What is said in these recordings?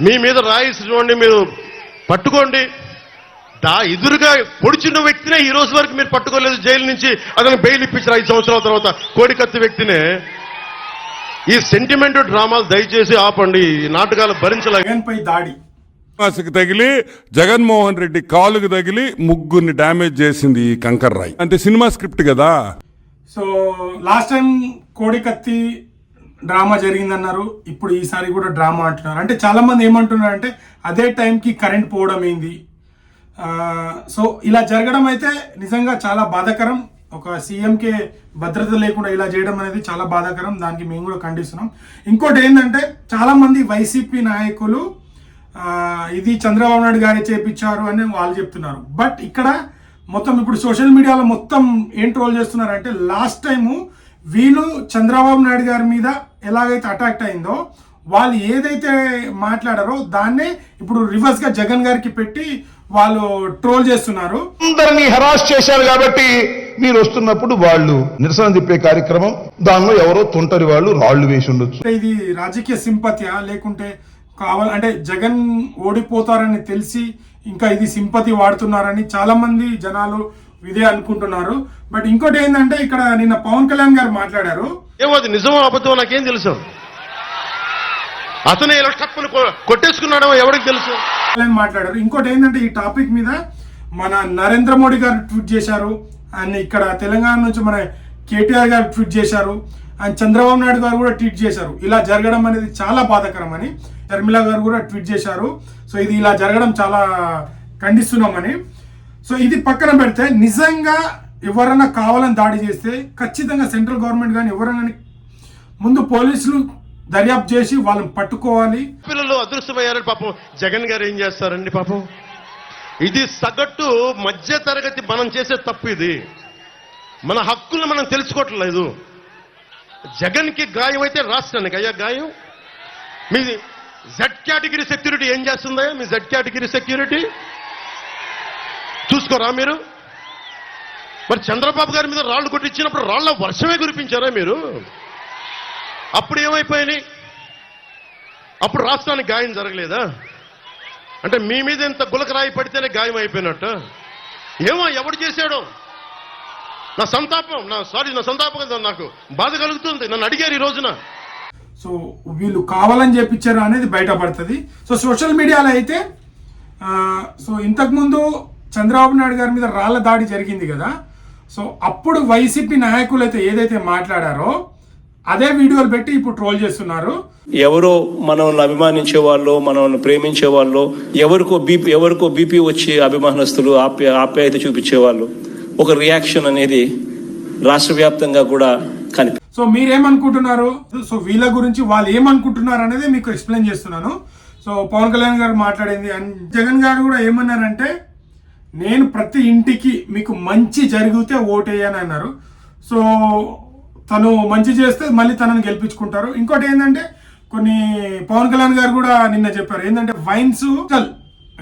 మీ మీద రాయిసినోడిని మీరు పట్టుకోండి. దా ఎదురుగా పొడిచిన వ్యక్తినే ఈ రోజు వరకు మీరు పట్టుకోలేదు జైలు నుంచి. అతను బెయిల్ ఇప్పించారు ఐదు సంవత్సరాల తర్వాత కోడికత్తి వ్యక్తినే. ఈ సెంటిమెంట్ డ్రామాలు దయచేసి ఆపండి ఈ నాటకాలు భరించలే జగన్ పై దాడి. శ్రీనివాస్కి తగిలి జగన్మోహన్ రెడ్డి కాలుకి తగిలి ముగ్గురిని డ్యామేజ్ చేసింది ఈ కంకర్ రాయ్. అంటే సినిమా స్క్రిప్ట్ కదా? సో లాస్ట్ టైం కోడికత్తి డ్రామా జరిగిందన్నారు. ఇప్పుడు ఈసారి కూడా డ్రామా అంటున్నారు. అంటే చాలామంది ఏమంటున్నారు అంటే అదే టైంకి కరెంట్ పోవడం ఏంది? సో ఇలా జరగడం అయితే నిజంగా చాలా బాధాకరం. ఒక సీఎంకే భద్రత లేకుండా ఇలా చేయడం అనేది చాలా బాధాకరం. దానికి మేము కూడా ఖండిస్తున్నాం. ఇంకోటి ఏంటంటే చాలామంది వైసీపీ నాయకులు ఇది చంద్రబాబు నాయుడు గారే చేపించారు అని వాళ్ళు చెప్తున్నారు. బట్ ఇక్కడ మొత్తం ఇప్పుడు సోషల్ మీడియాలో మొత్తం ఏం ట్రోల్ చేస్తున్నారంటే లాస్ట్ టైము వీళ్ళు చంద్రబాబు నాయుడు గారి మీద ఎలాగైతే అటాక్ అయిందో వాళ్ళు ఏదైతే మాట్లాడారో దాన్నే ఇప్పుడు రివర్స్గా జగన్ గారికి పెట్టి వాళ్ళు ట్రోల్ చేస్తున్నారు. అందరినీ హెరాస్ చేశారు కాబట్టి మీరు వస్తున్నప్పుడు వాళ్ళు నిరసన తిప్పే కార్యక్రమం. దానిలో ఎవరో తుంటరి వాళ్ళు రాళ్ళు వేసి ఉండొచ్చు. ఇది రాజకీయ సింపతియా? లేకుంటే కావాలి అంటే జగన్ ఓడిపోతారని తెలిసి ఇంకా ఇది సింపతి వాడుతున్నారని చాలా మంది జనాలు ఇదే అనుకుంటున్నారు. బట్ ఇంకోటి ఏంటంటే ఇక్కడ నిన్న పవన్ కళ్యాణ్ గారు మాట్లాడారు. ఏమో అది నిజమో అబద్ధమో నాకేం తెలుసు. అతనే ఇలా టప్పులు కొట్టేసుకున్నాడో ఎవరికి తెలుసు? కళ్యాణ్ మాట్లాడారు. ఇంకోటి ఏంటంటే ఈ టాపిక్ మీద మన నరేంద్ర మోడీ గారు ట్వీట్ చేశారు. అండ్ ఇక్కడ తెలంగాణ నుంచి మన కేటీఆర్ గారు ట్వీట్ చేశారు. అండ్ చంద్రబాబు నాయుడు గారు కూడా ట్వీట్ చేశారు. ఇలా జరగడం అనేది చాలా బాధాకరం అని. షర్మిల గారు కూడా ట్వీట్ చేశారు. సో ఇది ఇలా జరగడం చాలా ఖండిస్తున్నామని. సో ఇది పక్కన పెడితే నిజంగా ఎవరైనా కావాలని దాడి చేస్తే ఖచ్చితంగా సెంట్రల్ గవర్నమెంట్ కానీ ఎవరైనా ముందు పోలీసులు దర్యాప్తు చేసి వాళ్ళని పట్టుకోవాలి. పిల్లలు అదృష్టమయ్యారని పాపం జగన్ గారు ఏం చేస్తారండి పాపం? ఇది సగటు మధ్య తరగతి మనం చేసే తప్పు ఇది. మన హక్కులు మనం తెలుసుకోవట్లేదు. జగన్కి గాయం అయితే రాష్ట్రానికి. అయ్యా గాయం? మీ జెడ్ కేటగిరీ సెక్యూరిటీ ఏం చేస్తుందా మీ జెడ్ కేటగిరీ సెక్యూరిటీ చూసుకోరా మీరు? మరి చంద్రబాబు గారి మీద రాళ్ళు కొట్టించినప్పుడు రాళ్ళ వర్షమే కురిపించారా మీరు? అప్పుడు ఏమైపోయినాయి? అప్పుడు రాష్ట్రానికి గాయం జరగలేదా? అంటే మీ మీద ఇంత గులకరాయి పడితేనే గాయం అయిపోయినట్టు. ఏమో ఎవడు చేశాడు? నా సంతాపం నా సారీ నా సంతాపం కదా నాకు. బాధ కలుగుతుంది నన్ను అడిగారు ఈ రోజున. సో వీళ్ళు కావాలని చెప్పించారు అనేది బయటపడుతుంది. సో సోషల్ మీడియాలో అయితే సో ఇంతకుముందు చంద్రబాబు నాయుడు గారి మీద రాళ్ళ దాడి జరిగింది కదా. సో అప్పుడు వైసీపీ నాయకులు అయితే ఏదైతే మాట్లాడారో అదే వీడియోలు పెట్టి ఇప్పుడు ట్రోల్ చేస్తున్నారు. ఎవరో మనల్ని అభిమానించే వాళ్ళు మనల్ని ప్రేమించే వాళ్ళు ఎవరికో బీపీ ఎవరికో బీపీ వచ్చి అభిమానస్తులు ఆప్య ఆప్యాయత చూపించే వాళ్ళు ఒక రియాక్షన్ అనేది రాష్ట్ర వ్యాప్తంగా కూడా కనిపి సో మీరేమనుకుంటున్నారు? సో వీళ్ళ గురించి వాళ్ళు ఏమనుకుంటున్నారు అనేది మీకు ఎక్స్ప్లెయిన్ చేస్తున్నాను. సో పవన్ కళ్యాణ్ గారు మాట్లాడింది. అండ్ జగన్ గారు కూడా ఏమన్నారంటే నేను ప్రతి ఇంటికి మీకు మంచి జరిగితే ఓటేయని అన్నారు. సో తను మంచి చేస్తే మళ్ళీ తనని గెలిపించుకుంటారు. ఇంకోటి ఏంటంటే కొన్ని పవన్ కళ్యాణ్ గారు కూడా నిన్న చెప్పారు. ఏంటంటే వైన్స్ డిజిటల్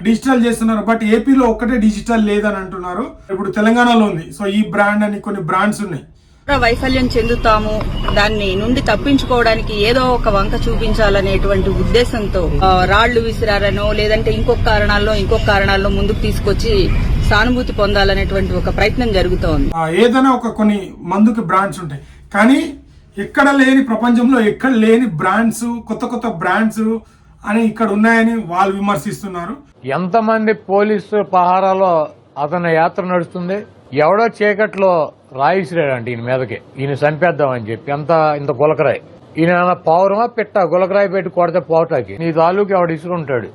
డిజిటల్ చేస్తున్నారు. బట్ ఏపీలో ఒక్కటే డిజిటల్ లేదని అంటున్నారు. ఇప్పుడు తెలంగాణలో ఉంది. సో ఈ బ్రాండ్ అని కొన్ని బ్రాండ్స్ ఉన్నాయి. వైఫల్యం చెందుతాము. దాన్ని నుండి తప్పించుకోవడానికి ఏదో ఒక వంక చూపించాలనేటువంటి ఉద్దేశంతో రాళ్ళు విసిరారనో లేదంటే ఇంకొక కారణాల్లో ఇంకొక కారణాల్లో ముందుకు తీసుకొచ్చి సానుభూతి పొందాలనేటువంటి ఒక ప్రయత్నం జరుగుతోంది. ఆ, ఏదైనా ఒక కొన్ని మందుకి బ్రాండ్స్ ఉంటాయి. కానీ ఎక్కడ లేని ప్రపంచంలో ఎక్కడ లేని బ్రాండ్స్ కొత్త కొత్త బ్రాండ్స్ అని ఇక్కడ ఉన్నాయని వాళ్ళు విమర్శిస్తున్నారు. ఎంతమంది పోలీసు పహారాలో అతని యాత్ర నడుస్తుంది? ఎవడో చీకట్లో రాయిసిరాడండి ఈయన మీదకి. ఈయన చంపేద్దామని చెప్పి. అంత ఇంత గులకరాయి. ఈయన పావురమా పౌరమా పెట్ట? గులకరాయి పెట్టి కొడితే పోటాకి నీ తాలూకు ఎవడు ఇసుకుంటాడు?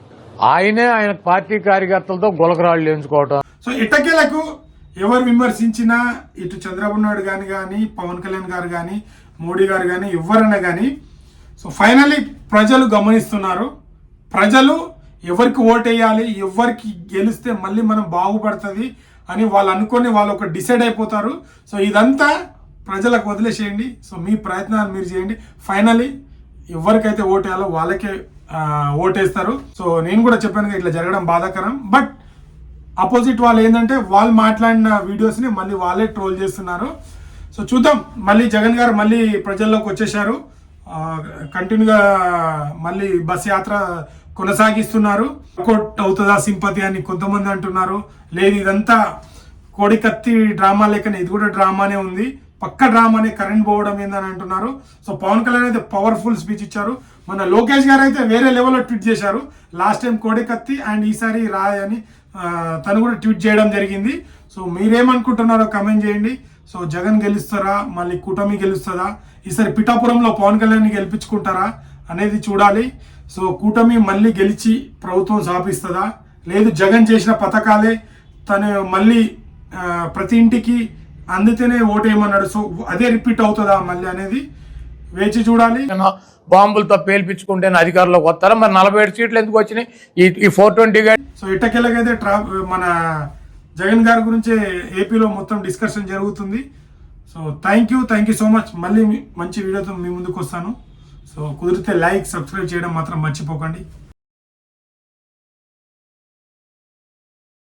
ఆయనే ఆయన పార్టీ కార్యకర్తలతో గులకరాళ్ళు ఎంచుకోవటం. సో ఇటకేలకు ఎవరు విమర్శించినా ఇటు చంద్రబాబు నాయుడు గాని కానీ పవన్ కళ్యాణ్ గారు కానీ మోడీ గారు కానీ ఎవరన్నా కానీ సో ఫైనల్లీ ప్రజలు గమనిస్తున్నారు. ప్రజలు ఎవరికి ఓటేయాలి ఎవరికి గెలిస్తే మళ్ళీ మనం బాగుపడుతుంది. అని వాళ్ళు అనుకొని వాళ్ళు ఒక డిసైడ్ అయిపోతారు. సో ఇదంతా ప్రజలకు వదిలేసేయండి. సో మీ ప్రయత్నాలు మీరు చేయండి. ఫైనలీ ఎవరికైతే ఓటేయాలో వాళ్ళకే ఓటేస్తారు. సో నేను కూడా చెప్పాను ఇట్లా జరగడం బాధాకరం. బట్ అపోజిట్ వాళ్ళు ఏంటంటే వాళ్ళు మాట్లాడిన వీడియోస్ని మళ్ళీ వాళ్ళే ట్రోల్ చేస్తున్నారు. సో చూద్దాం. మళ్ళీ జగన్ గారు మళ్ళీ ప్రజల్లోకి వచ్చేసారు కంటిన్యూగా మళ్ళీ బస్ యాత్ర కొనసాగిస్తున్నారు. వర్కౌట్ అవుతుందా సింపతి అని కొంతమంది అంటున్నారు. లేదు ఇదంతా కోడికత్తి డ్రామా లేకనే ఇది కూడా డ్రామానే ఉంది. పక్క డ్రామానే కరెంట్ పోవడం ఏందని అంటున్నారు. సో పవన్ కళ్యాణ్ అయితే పవర్ఫుల్ స్పీచ్ ఇచ్చారు. మన లోకేష్ గారు అయితే వేరే లెవెల్లో ట్వీట్ చేశారు. లాస్ట్ టైం కోడికత్తి అండ్ ఈసారి రాయ్ అని తను కూడా ట్వీట్ చేయడం జరిగింది. సో మీరేమనుకుంటున్నారో కమెంట్ చేయండి. సో జగన్ గెలుస్తారా? మళ్ళీ కూటమి గెలుస్తుందా? ఈసారి పిఠాపురంలో పవన్ కళ్యాణ్ గెలిపించుకుంటారా? అనేది చూడాలి. సో కూటమి మళ్ళీ గెలిచి ప్రభుత్వం స్థాపిస్తుందా లేదు జగన్ చేసిన పథకాలే తను మళ్ళీ ప్రతి ఇంటికి అందితేనే ఓటేయమన్నాడు. సో అదే రిపీట్ అవుతుందా మళ్ళీ అనేది వేచి చూడాలి. బాంబులతో పేల్పించుకుంటేనే అధికారంలోకి వస్తారా? మరి నలభై ఏడు సీట్లు ఎందుకు వచ్చినాయి? ఈ ఈ ఫోర్ ట్వంటీ సో ఇట్టకెళ్ళకైతే ట్రా మన జగన్ గారి గురించి ఏపీలో మొత్తం డిస్కషన్ జరుగుతుంది. So thank you thank you so much. మళ్ళీ మంచి వీడియోతో మీ ముందుకు వస్తాను. సో కుదిరితే లైక్ సబ్స్క్రైబ్ చేయడం మాత్రం మర్చిపోకండి.